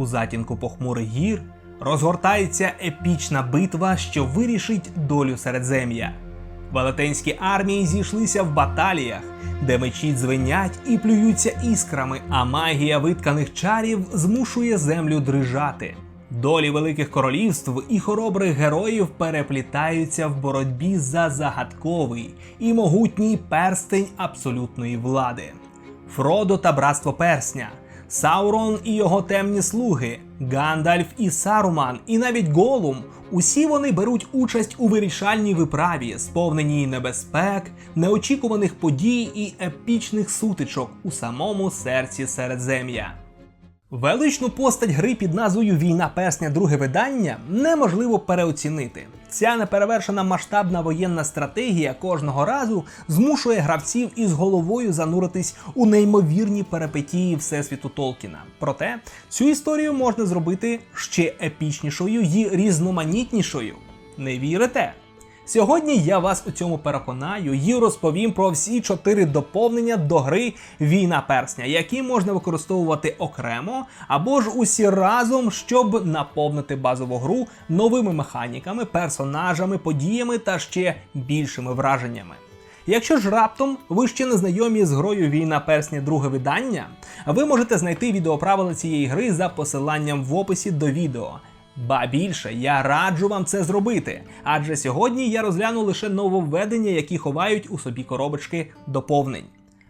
У затінку похмурих гір розгортається епічна битва, що вирішить долю середзем'я. Велетенські армії зійшлися в баталіях, де мечі дзвенять і плюються іскрами, а магія витканих чарів змушує землю дрижати. Долі великих королівств і хоробрих героїв переплітаються в боротьбі за загадковий і могутній перстень абсолютної влади. Фродо та братство персня, Саурон і його темні слуги, Гандальф і Саруман, і навіть Голум. Усі вони беруть участь у вирішальній виправі, сповненій небезпек, неочікуваних подій і епічних сутичок у самому серці Середзем'я. Величну постать гри під назвою Війна персня друге видання неможливо переоцінити. Ця неперевершена масштабна воєнна стратегія кожного разу змушує гравців із головою зануритись у неймовірні перипетії всесвіту Толкіна. Проте цю історію можна зробити ще епічнішою і різноманітнішою. Не вірите? Сьогодні я вас у цьому переконаю і розповім про всі чотири доповнення до гри Війна персня, які можна використовувати окремо або ж усі разом, щоб наповнити базову гру новими механіками, персонажами, подіями та ще більшими враженнями. Якщо ж раптом ви ще не знайомі з грою Війна персня друге видання, ви можете знайти відеоправила цієї гри за посиланням в описі до відео. Ба більше, я раджу вам це зробити, адже сьогодні я розгляну лише нововведення, які ховають у собі коробочки доповнень.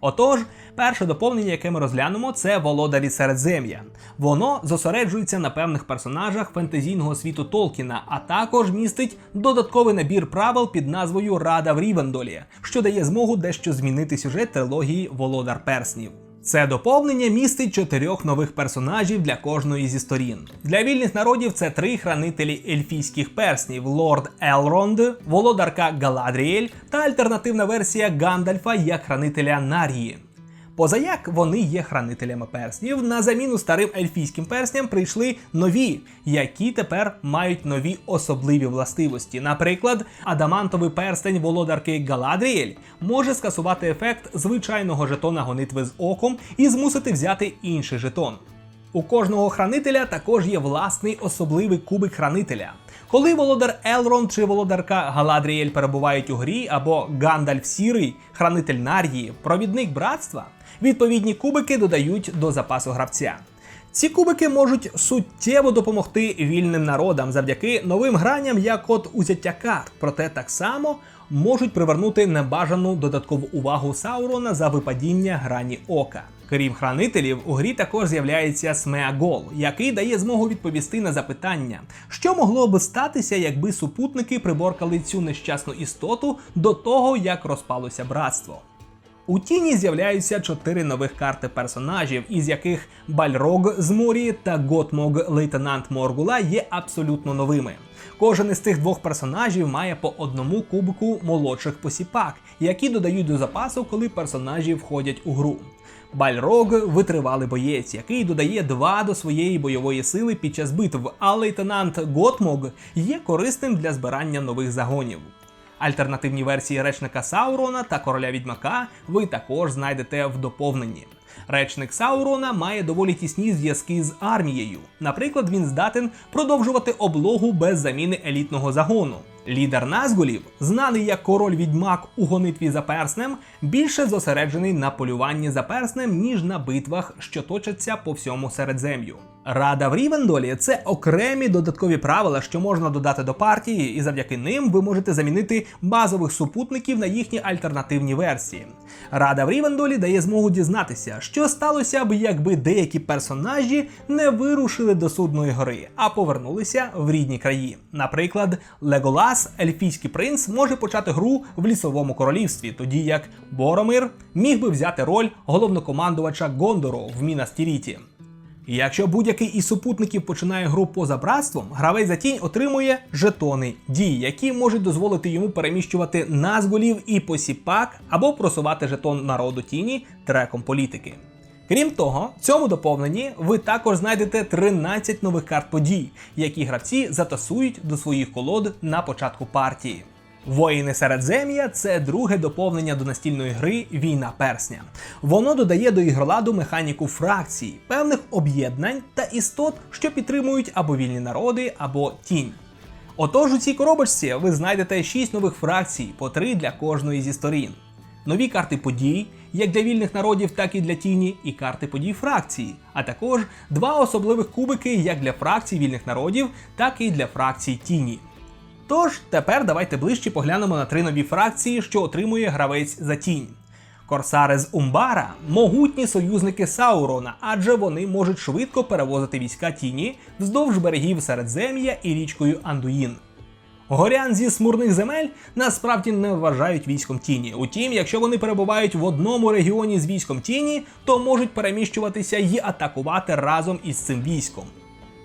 Отож, перше доповнення, яке ми розглянемо, це володарі Середзем'я. Воно зосереджується на певних персонажах фентезійного світу Толкіна, а також містить додатковий набір правил під назвою Рада в Рівендолі, що дає змогу дещо змінити сюжет трилогії Володар Перснів. Це доповнення містить чотирьох нових персонажів для кожної зі сторін. Для вільних народів це три хранителі ельфійських перснів: Лорд Елронд, володарка Галадріель та альтернативна версія Гандальфа як хранителя Нар'ї. Позаяк вони є хранителями перснів. На заміну старим ельфійським персням прийшли нові, які тепер мають нові особливі властивості. Наприклад, адамантовий перстень володарки Галадріель може скасувати ефект звичайного жетона гонитви з оком і змусити взяти інший жетон. У кожного хранителя також є власний особливий кубик хранителя. Коли володар Елронд чи володарка Галадріель перебувають у грі, або Гандальф Сірий, хранитель Нар'ї, провідник братства, відповідні кубики додають до запасу гравця. Ці кубики можуть суттєво допомогти вільним народам завдяки новим гранням, як от узяття карт, проте так само можуть привернути небажану додаткову увагу Саурона за випадіння грані ока. Крім хранителів, у грі також з'являється Смеагол, який дає змогу відповісти на запитання, що могло би статися, якби супутники приборкали цю нещасну істоту до того, як розпалося братство. У тіні з'являються чотири нових карти персонажів, із яких Бальрог з Морі та Готмог лейтенант Моргула є абсолютно новими. Кожен із цих двох персонажів має по одному кубику молодших посіпак, які додають до запасу, коли персонажі входять у гру. Бальрог витривалий боєць, який додає 2 до своєї бойової сили під час битв, а лейтенант Готмог є корисним для збирання нових загонів. Альтернативні версії речника Саурона та короля відьмака ви також знайдете в доповненні. Речник Саурона має доволі тісні зв'язки з армією. Наприклад, він здатен продовжувати облогу без заміни елітного загону. Лідер Назгулів, знаний як король відьмак у гонитві за перснем, більше зосереджений на полюванні за перснем, ніж на битвах, що точаться по всьому середзем'ю. Рада в Рівендолі це окремі додаткові правила, що можна додати до партії, і завдяки ним ви можете замінити базових супутників на їхні альтернативні версії. Рада в Рівендолі дає змогу дізнатися, що сталося б, якби деякі персонажі не вирушили до судної гори, а повернулися в рідні краї. Наприклад, Леголас, ельфійський принц, може почати гру в лісовому королівстві, тоді як Боромир міг би взяти роль головнокомандувача Гондору в Мінас Тіріті. І Якщо будь-який із супутників починає гру поза братством, гравець за тінь отримує жетони дій, які можуть дозволити йому переміщувати назголів і посіпак або просувати жетон народу тіні треком політики. Крім того, в цьому доповненні ви також знайдете 13 нових карт подій, які гравці затасують до своїх колод на початку партії. Воїни Середзем'я це друге доповнення до настільної гри Війна Персня. Воно додає до ігроладу механіку фракцій, певних об'єднань та істот, що підтримують або вільні народи, або тінь. Отож, у цій коробочці ви знайдете 6 нових фракцій, по 3 для кожної зі сторін. Нові карти подій, як для вільних народів, так і для тіні, і карти подій фракції, а також два особливих кубики як для фракцій вільних народів, так і для фракцій тіні. Тож, тепер давайте ближче поглянемо на три нові фракції, що отримує гравець за тінь. Корсари з Умбара могутні союзники Саурона, адже вони можуть швидко перевозити війська тіні вздовж берегів Середзем'я і річкою Андуїн. Горян зі смурних земель насправді не вважають військом тіні. Утім, якщо вони перебувають в одному регіоні з військом тіні, то можуть переміщуватися і атакувати разом із цим військом.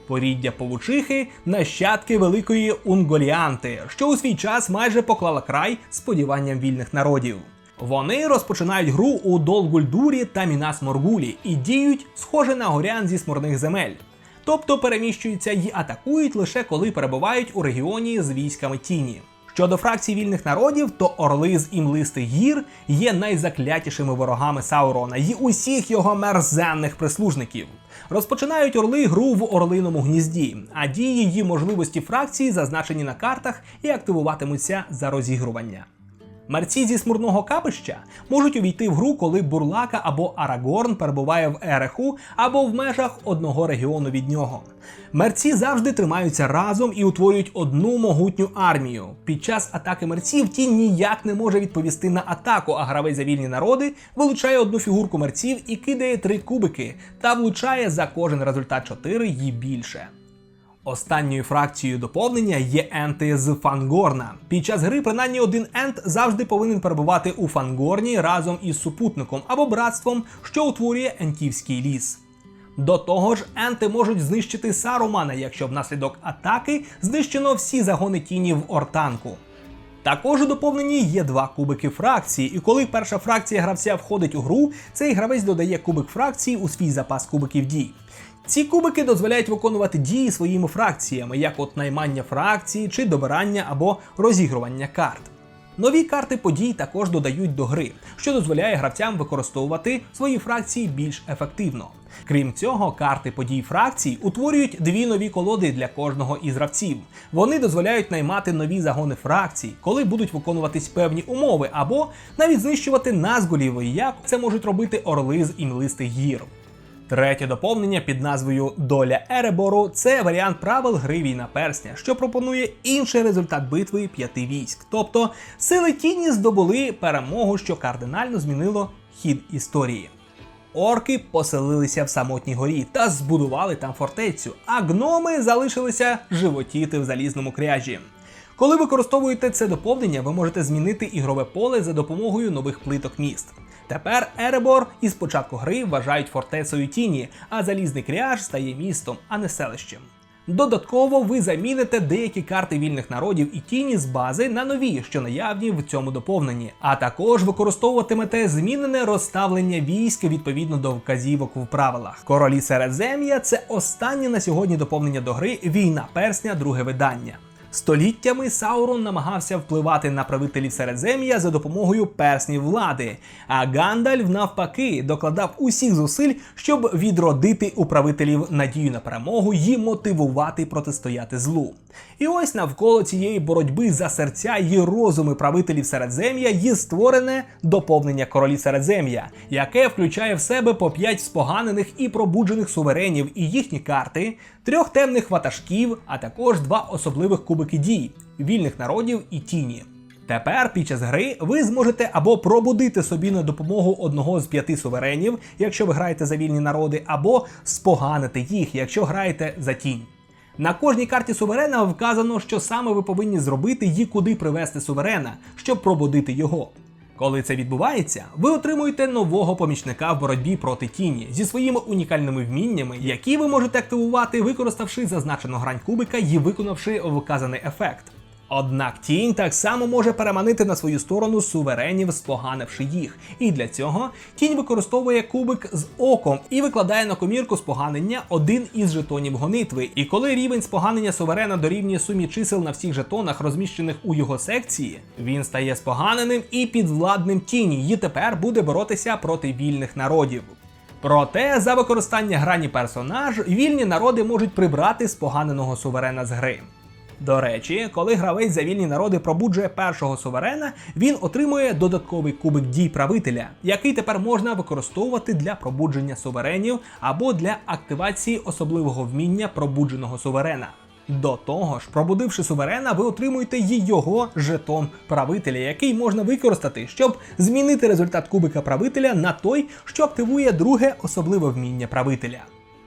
Поріддя павучихи нащадки великої Унголіанти, що у свій час майже поклала край сподіванням вільних народів. Вони розпочинають гру у Долгульдурі та Мінас Моргулі і діють схоже на горян зі смурних земель. Тобто переміщуються й атакують лише коли перебувають у регіоні з військами тіні. Щодо фракцій вільних народів, то орли з імлистих гір є найзаклятішими ворогами Саурона й усіх його мерзенних прислужників. Розпочинають орли гру в орлиному гнізді, а дії її можливості фракції зазначені на картах і активуватимуться за розігрування. Мерці зі смурного капища можуть увійти в гру, коли Бурлака або Арагорн перебуває в Ереху або в межах одного регіону від нього. Мерці завжди тримаються разом і утворюють одну могутню армію. Під час атаки мерців ті ніяк не може відповісти на атаку, а гравець за вільні народи вилучає одну фігурку мерців і кидає три кубики, та влучає за кожен результат 4 і більше. Останньою фракцією доповнення є енти з Фангорна. Під час гри принаймні один ент завжди повинен перебувати у Фангорні разом із супутником або братством, що утворює ентівський ліс. До того ж, енти можуть знищити Сарумана, якщо внаслідок атаки знищено всі загони тіні в Ортанку. Також у доповненні є два кубики фракції, і коли перша фракція гравця входить у гру, цей гравець додає кубик фракції у свій запас кубиків дій. Ці кубики дозволяють виконувати дії своїми фракціями, як от наймання фракції чи добирання або розігрування карт. Нові карти подій також додають до гри, що дозволяє гравцям використовувати свої фракції більш ефективно. Крім цього, карти подій фракцій утворюють дві нові колоди для кожного із гравців. Вони дозволяють наймати нові загони фракцій, коли будуть виконуватись певні умови, або навіть знищувати назгулів, як це можуть робити орли з імлистих гір. Третє доповнення під назвою Доля Еребору це варіант правил гри Війна Персня, що пропонує інший результат битви п'яти військ. Тобто сили тіні здобули перемогу, що кардинально змінило хід історії. Орки поселилися в самотній горі та збудували там фортецю, а гноми залишилися животіти в залізному кряжі. Коли використовуєте це доповнення, ви можете змінити ігрове поле за допомогою нових плиток міст. Тепер Еребор із початку гри вважають фортецею тіні, а залізний кряж стає містом, а не селищем. Додатково ви заміните деякі карти вільних народів і тіні з бази на нові, що наявні в цьому доповненні, а також використовуватимете змінене розставлення військ відповідно до вказівок в правилах. Королі Середзем'я це останнє на сьогодні доповнення до гри Війна Персня, друге видання. Століттями Саурон намагався впливати на правителів Середзем'я за допомогою перснів влади, а Гандальф, навпаки, докладав усіх зусиль, щоб відродити у правителів надію на перемогу і мотивувати протистояти злу. І ось навколо цієї боротьби за серця і розуми правителів Середзем'я є створене доповнення королі Середзем'я, яке включає в себе по п'ять споганених і пробуджених суверенів і їхні карти, трьох темних ватажків, а також два особливих кубики дій вільних народів і тіні. Тепер під час гри ви зможете або пробудити собі на допомогу одного з п'яти суверенів, якщо ви граєте за вільні народи, або споганити їх, якщо граєте за тінь. На кожній карті суверена вказано, що саме ви повинні зробити і куди привести суверена, щоб пробудити його. Коли це відбувається, ви отримуєте нового помічника в боротьбі проти тіні зі своїми унікальними вміннями, які ви можете активувати, використавши зазначену грань кубика і виконавши вказаний ефект. Однак тінь так само може переманити на свою сторону суверенів, споганивши їх. І для цього тінь використовує кубик з оком і викладає на комірку споганення один із жетонів гонитви. І коли рівень споганення суверена дорівнює сумі чисел на всіх жетонах, розміщених у його секції, він стає споганеним і підвладним тіні, і тепер буде боротися проти вільних народів. Проте за використання грані персонаж вільні народи можуть прибрати споганеного суверена з гри. До речі, коли гравець за вільні народи пробуджує першого суверена, він отримує додатковий кубик дій правителя, який тепер можна використовувати для пробудження суверенів або для активації особливого вміння пробудженого суверена. До того ж, пробудивши суверена, ви отримуєте його жетон правителя, який можна використати, щоб змінити результат кубика правителя на той, що активує друге особливе вміння правителя.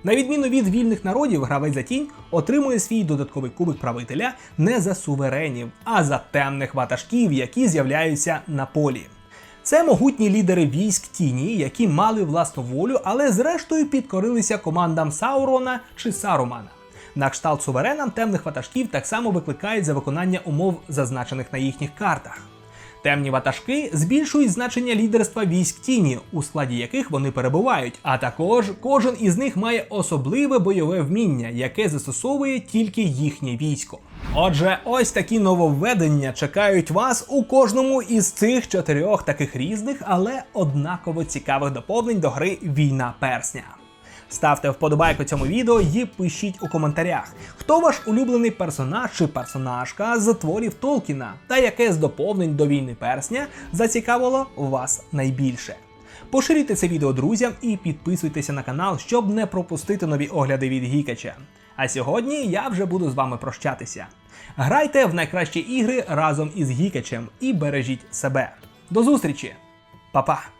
На відміну від вільних народів, гравець за тінь отримує свій додатковий кубик правителя не за суверенів, а за темних ватажків, які з'являються на полі. Це могутні лідери військ тіні, які мали власну волю, але зрештою підкорилися командам Саурона чи Сарумана. На кшталт суверенам темних ватажків так само викликають за виконання умов, зазначених на їхніх картах. Темні ватажки збільшують значення лідерства військ тіні, у складі яких вони перебувають. А також кожен із них має особливе бойове вміння, яке застосовує тільки їхнє військо. Отже, ось такі нововведення чекають вас у кожному із цих чотирьох таких різних, але однаково цікавих доповнень до гри Війна Персня. Ставте вподобайку цьому відео і пишіть у коментарях, хто ваш улюблений персонаж чи персонажка з творів Толкіна, та яке з доповнень до війни персня зацікавило вас найбільше. Поширюйте це відео друзям і підписуйтеся на канал, щоб не пропустити нові огляди від Гікача. А сьогодні я вже буду з вами прощатися. Грайте в найкращі ігри разом із Гікачем і бережіть себе. До зустрічі, Па-па!